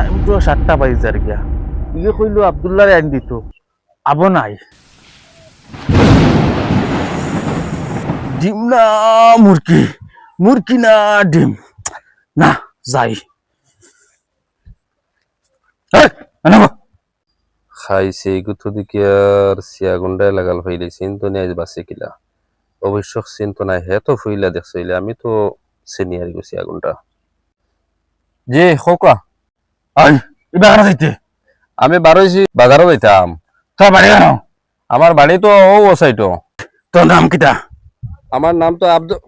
Time তো সাতটা বাজি যার গিয়া ইয়ে কইলো আবদুল্লাহ আইন দিত। আবো নাই। ডিম না মুরগি। মুরগি না ডিম। না যাই। খাইছে এগুতো দিকে আর সিয়া গুন্ডায় লাগাল ফাইলে চিন্ত নিয়ে আজ বাসে কিলা। অবশ্য চিন্ত নাই হে তো ফুইলা দেখছইলে আমি তো সিনিয়র গো সিয়া গুন্ডা জি খোকা এবার যাইতে আমি বারোইছি বাজারও যাইতাম। তোর বাড়ি কেন আমার বাড়ি তো ও ওসাইটো তোর নাম কিটা আমার নাম তো আব্দুল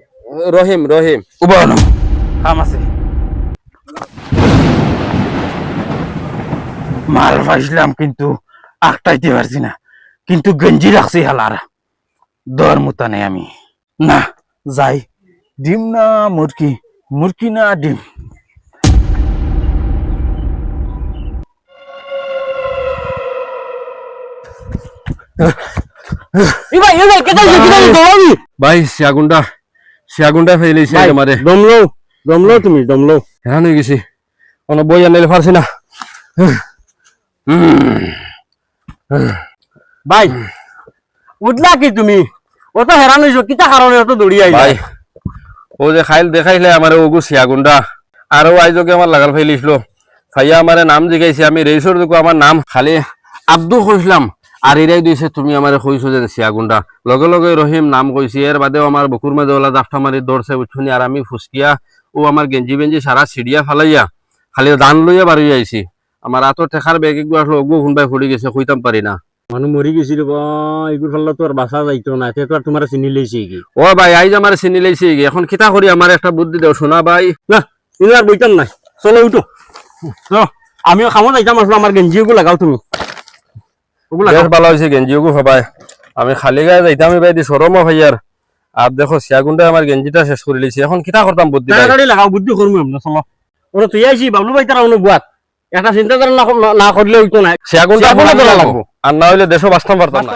রহিম রহিম উবার নাম আছে। মাল পাইছিলাম কিন্তু আটটাইতে পারছি না। কিন্তু গেঞ্জি রাখছি হালার দর মুতানে আমি। না যাই। ডিম না মুরগি মুরগি না ডিম? ভাই সিয়া গুন্ডা সিয়া গুন্ডা ফাইলেছে আমারে দমলো দমলো তুমি দমলো হেরান হয়ে গেছি কোনো বই আনাইলে পারছি না ভাই উঠলা কি তুমি ও তো হেরান হইছো কিতা কারণে অত দৌড়ি আইলা ভাই ও যে খাইল দেখাইলে আমার ওগু সিয়া গুন্ডা আরও আইজকে আমার লাগাল ফাইলিছিল ফাইয়া আমারে নাম জিগাইছে আমি রেইসর দেখো আমার নাম খালি আব্দু কইছিলাম আর এরাই দিছে তুমি আমারে কইছো যে সিয়া গুন্ডা লগে লগে রহিম নাম কইছি এর বাদেও আমার বকুর মাঝে ওলা জাফটা মারি দৌড়ছে উঠুনি আর আমি ফুসকিয়া ও আমার গেঞ্জি বেঞ্জি সারা সিডিয়া ফালাইয়া। খালি দান লইয়া বাড়ি আইছি আমার আতো ঠেকার বেগ একটু আসলো ওগু শুনবাই ফুড়ি গেছে কইতাম পারি না। মানুহ মৰি গৈছিল এইবোৰ ফালে তোৰ বাচা যাইতো না তে তোৰ তোমাৰ চিনি লৈছে কি? ও ভাই আইজ আমার চিনি লাইছে কি? এখন কিতা করি আমার একটা বুদ্ধি দেও শোনা ভাই। না ইনাৰ বৈতাম নাই। চলো উঠো। আমিও কামত যাইতাম আসলো আমাৰ গেঞ্জিও লাগাও তুমি ওগুলো বেশ ভালো হয়েছে গেঞ্জিও ভাই আমি খালি গায়ে যাইতাম ভাই দি সরম ভাইয়ার আর দেখো সিয়াগুন্ডা আমার গেঞ্জিটা শেষ করে লিছি এখন কিতা করতাম বুদ্ধি তাড়াতাড়ি লাগাও বুদ্ধি করব আমরা চলো। ওরা তুই আইসি বাবলু ভাই তারা অনেক বুয়াত। একটা চিন্তাধারা না না- না করলে হইতো না। সিয়াগুন্ডা সিয়াগুন্ডা ফোলা লাগবো। আর না হইলে দেশও বাঁচতাম পারতাম না।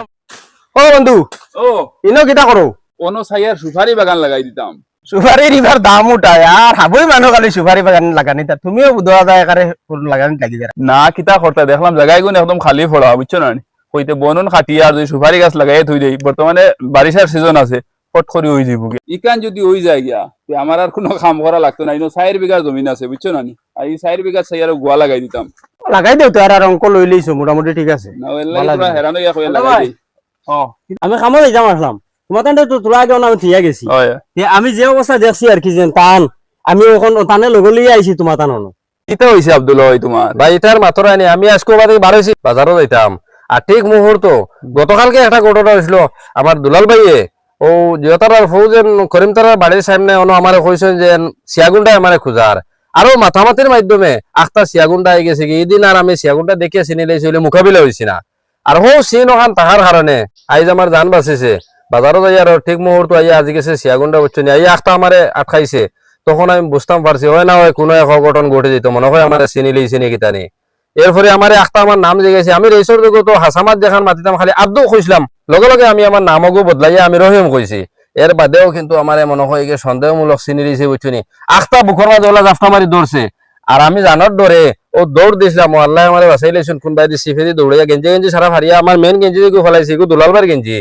ও বন্ধু ও। ইনো কিতা করো? কোনো সাইয়ার সুপারি বাগান লাগাই দিতাম। সুপারি রিভার দাম উঠায় আর হাবই মানুষ খালি সুপারি বাগান লাগানি তা তুমিও দেওয়া যায় একারে লাগানি লাগি যায় না কিতা করতে দেখলাম জায়গায় গুণ একদম খালি পড়া বুঝছ না হইতে বনন খাটিয়া আর যদি সুপারি গাছ লাগাই থই দেই বর্তমানে বারিশার সিজন আছে ফট করে হয়ে যাব ইকান যদি হয়ে যায় গিয়া আমার আর কোনো কাম করা লাগতো না ইনো চার বিঘা জমিন আছে বুঝছ না আর এই চার বিঘা সাইয়ার গোয়া লাগাই দিতাম লাগাই দেও তো আর আর অঙ্ক লই লইছো মোটামুটি ঠিক আছে। না। হেরান কইয়া লাগাই আমি কামত যাইতাম আসলাম। তান্ডে তো তোলা আগে আমি থিয়া গেছি। আমি যে অবস্থা দেখছি আর কি যেন টান আমি ওখান টানে লগলিয়ে আইছি তোমার টান কিতা হইছে আব্দুল ওই তোমার ভাই এটার নেই আমি আজকে বাদে বারোইছি বাজারও যাইতাম। আর ঠিক মুহূর্ত গতকালকে একটা ঘটনা হয়েছিল আমার দুলাল ভাইয়ে। ও জিয়তার ফৌজেন করিম তারার বাড়ির সামনে অন আমারে কইছেন যে সিয়াগুন্ডাই আমারে খুঁজার আরও মাথামাতির মাধ্যমে আখটা সিয়াগুন্ডা আই গেছে এদিন আর আমি সিয়াগুন্ডা দেখে চিনি লাইছি মোকাবিলা হয়েছি না। আর হো সিন ওখান তাহার কারণে আইজ আমার জান বাঁচিছে। বাজারও যাই আর ঠিক মুহূর্ত আইয়া আজি গেছে সিয়াগুন্ডা বুঝছ নি আইয়া আখটা আমারে আটকাইছে তখন আমি বুঝতাম পারছি হয় না হয়, কোনো এক অঘটন ঘটে যেত মনে হয় আমার চিনি লইছে নি। কিতানি এরপরে আমার একটা আমার নাম জিজ্ঞাসা আমি রেসর দেখো তো হাসামাত দেখান মাতিতাম খালি আব্দু কইছিলাম লগে লগে আমি আমার নামকও বদলাইয়া আমি রহিম কইছি এর বাদেও কিন্তু আমার মনে হয় সন্দেহমূলক চিনি দিয়েছে বুঝছনি আখটা বুকর মাঝে ওলা জাফটা মারি দৌড়ছে আর আমি জানার ডরে ও দৌড় দিছিলাম আল্লাহ আমার বাঁচাই লাইছুন কোনবাই দি সিফে দি দৌড়াইয়া গেঞ্জি গেঞ্জি সারা ফারিয়া আমার মেন গেঞ্জি দিকে ফলাইছি দুলালবার গেঞ্জি।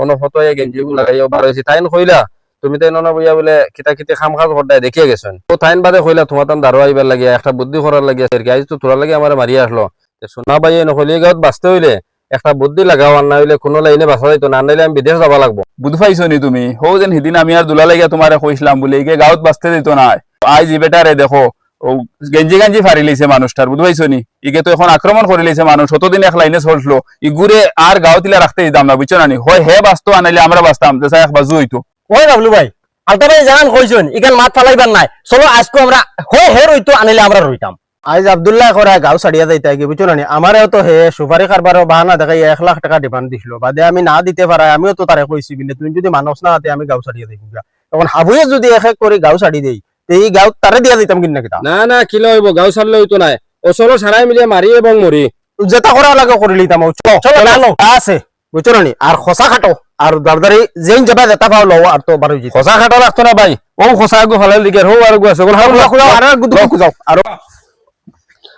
অন্য ফটো গেঞ্জি গু লাগাইয়া বার হয়েছি তাইন বইয়া বলে কিতা কিতা খাম খাজ হড্ডায় দেখিয়ে গেছেন তাইন বাদে কইলা তোমার তান দারো আইবার লাগিয়া একটা বুদ্ধি করার লাগিয়া আজ তো তোরা লাগে আমার মারিয়া আসলো। সোনা বাই নকলি গাঁত বাঁচতে হইলে বুদ্ধি লাগাও আর না হইলে কোনো লাইনে বাঁচা যাইতো না নাইলে আমি বিদেশ যাব লাগবো। বুধ পাইছো নি তুমি? হো যেন সিদিন আমি আর দুলা লাগিয়া তোমারে কইছিলাম বলে, একে গাঁত বাঁচতে দিত না আজ ই বেটারে দেখো। ও গেঞ্জি গেঞ্জি ফারি লইছে মানুষটার বুধ পাইছো নি? ইকে তো এখন আক্রমণ করে লইছে মানুষ এক লাইনে চলছিল। ইগুরে আর গাঁত তিলা রাখতে দিতাম না বুঝছ না? নি হয় হে বাঁচতো আনাইলে আমরা বাঁচতাম যে এক বাজু হইতো ওই বাবলু ভাই? আলতা ভাই জানান কইছেন ইখান মাত ফালাইবার নাই। চলো আজকে আমরা হয় হে রইতো আনিলে আমরা রইতাম আজ আবদুল্লাহ করা গাঁও ছাড়িয়া যাইতে কি বুঝছ না? আমারও তো হে সুপারি কারবার বাহানা দেখাই এক লাখ টাকা ডিমান্ড দিছিল। বাদে আমি না দিতে পারা আমিও তো তারে কইছি বিলে তুমি যদি মানুষ না হাতে আমি গাঁও ছাড়িয়া যাইব তখন হাবুয়ে যদি এক এক করে গাঁও ছাড়ি দেই। এই গাঁও তারে দিয়া দিতাম কিনা কিতা না না কিলো হইব গাঁও ছাড়লে হইতো নাই ওচরও সারাই মিলিয়ে মারি এবং মরি যেটা করা লাগে করে লিতাম চলো চলো আছে। বুঝছ না আর খসা খাটো। আর দারদারি যেইন যাবা যেটা পাও লও আর তো বারো জিত। খসা খাটা রাখতো না ভাই। ও খসা গো ফালাই দিকে হো আর গো আছে। গো হারু আর গুদু যাও আর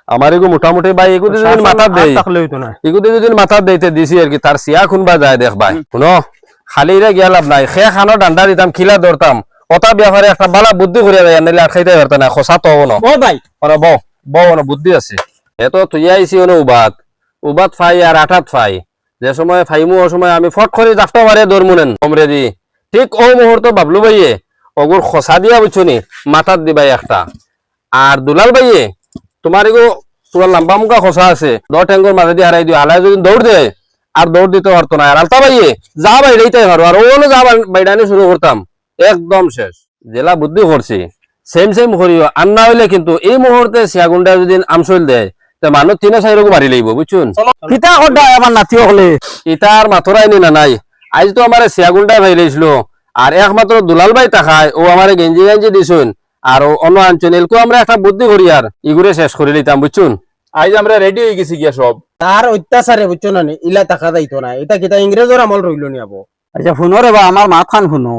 আমার এগো মোটামুটি ভাই এগুলো যদি মাথা দেই। থাকলে হইতো না এগুলো যদি মাথা দিতে দিছি আর কি। তার সিয়া খুনবা যায় দেখ ভাই। শুনো। খালি রে গিয়া লাভ নাই। খে খানো ডান্ডা দিতাম খিলা ধরতাম ওটা ব্যাপারে একটা বালা বুদ্ধি করিয়া দেয় নাইলে আটকাইতে পারতো না খসা তো হব না। ও ভাই। ওরা বউ বউ ওরা বুদ্ধি আছে। এত তুই আইসি ওনো উবাত। উবাত ফাই আর আঠাত ফাই। যে সময় ফাইমু ও সময় আমি ফট করে জাফটা মারে দরমুনেন কমরে দি। ঠিক ও মুহূর্ত বাবলু ভাইয়ে ওগুর খসা দিয়া বুঝছনি মাথাত দিবাই একটা। আর দুলাল ভাইয়ে তোমার এগো তোমার লম্বা মুখা খসা আছে। দ ঠেঙ্গর মাঝে দিয়ে হারাই দিও। হালাই যদি দৌড় দে আর দৌড় দিতে পারতো না আর আলতা ভাইয়ে যা বাইরেইতাই পারো আর ওগুলো যা বাইরানি শুরু করতাম একদম শেষ। জেলা বুদ্ধি করছি সেম সেম করিও আর না হইলে কিন্তু এই মুহূর্তে সিয়াগুন্ডা যদি আমসইল দেয় তে মানুষ তিনে চাই রকম মারি লইব বুঝছুন কিতা কড্ডা আমার নাতি হলে? ইতার মাথরাই নি না নাই। আজ তো আমার ভাই আর একমাত্র দুলাল ভাই তাকায় ও আমার গেঞ্জি গেঞ্জি দিছুন। আর অন্য আঞ্চলিকও আমরা একটা বুদ্ধি করি আর ইগুরে শেষ করে লিতাম বুঝছুন আজ আমরা রেডি হয়ে গেছি গিয়া সব। তার অত্যাচারে বুঝছ না ইলা টাকা যাইতো না। এটা কিতা ইংরেজর আমল রইল নি আবো? আচ্ছা শুনো রে বা আমার মাত খান শুনো।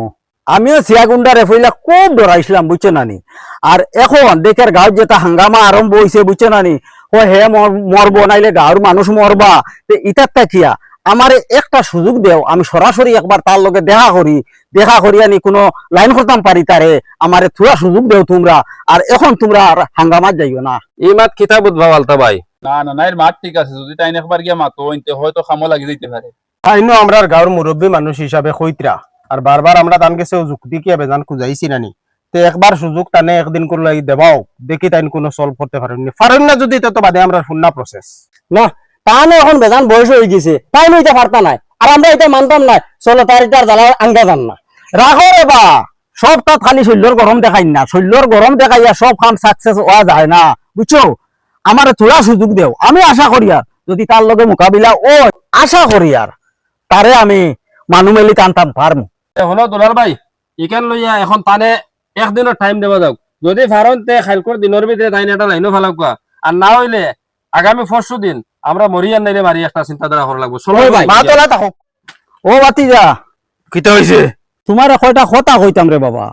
আমিও সিয়াগুন্ডা রেফইলা খুব ডরাইছিলাম বুঝছ নানি আর এখন দেখের গাঁও যেটা হাঙ্গামা আরম্ভ হইছে বুঝছ নানি ও হে মর- মরবো নাইলে গাঁৱৰ মানুষ মরবা তে ইটার তাকিয়া আমারে একটা সুযোগ দেও আমি সরাসরি একবার তার লগে দেখা করি দেখা করি আনি কোনো লাইন করতাম পারি তারে আমারে থুয়া সুযোগ দেও তোমরা আর এখন তোমরা আর হাঙ্গামাত যাইও না। এই মাত কিতা বুধবা আলতা ভাই। না না না এর মাঠ ঠিক আছে যদি তাই একবার গিয়া মাতো হয়তো খামো লাগি যাইতে পারে আইনো আমরা গাঁর মুরব্বী মানুষ হিসাবে কইতরা আর বারবার আমরা তান কাছে যুক্তি কি বেজান খুঁজাইছি নানি তে একবার সুযোগ টানে একদিন করে লাগি দেবাও, দেখি তাইন কোনো সলভ করতে পারেননি পারেন না যদি তো বাদে আমরা শুননা প্রসেস না তাহলে এখন বেজান বয়স হয়ে গেছে তাই নইতে পারতা নাই। আর আমরা এটা মানতাম না চলো তার এটার জ্বালা আঙ্গা যান না। রাখো রে বা সব তাত খালি শৈল্যর গরম দেখাই না শৈল্যর গরম দেখাইয়া সব কাম সাকসেস হওয়া যায় না বুঝছ আমার থোড়া সুযোগ দেও। আমি আশা করি আর যদি তার লগে মোকাবিলা ও আশা করি আর তারে আমি মানু মেলি টানতাম পারমু হলো দুলাল ভাই ইকান লইয়া এখন তানে একদিনের টাইম দেওয়া যাওক। যদি ফারন তে খালকর দিনের ভিতরে তাই একটা লাইনও ফেলাক আর না হইলে আগামী পরশু দিন আমরা মরিয়ান নাইলে মারি একটা চিন্তাধারা করা লাগবো। চলো ভাই, মা তোলা ও বাতি যা। কিতা হইছে তোমার কয়টা কথা কইতাম রে বাবা।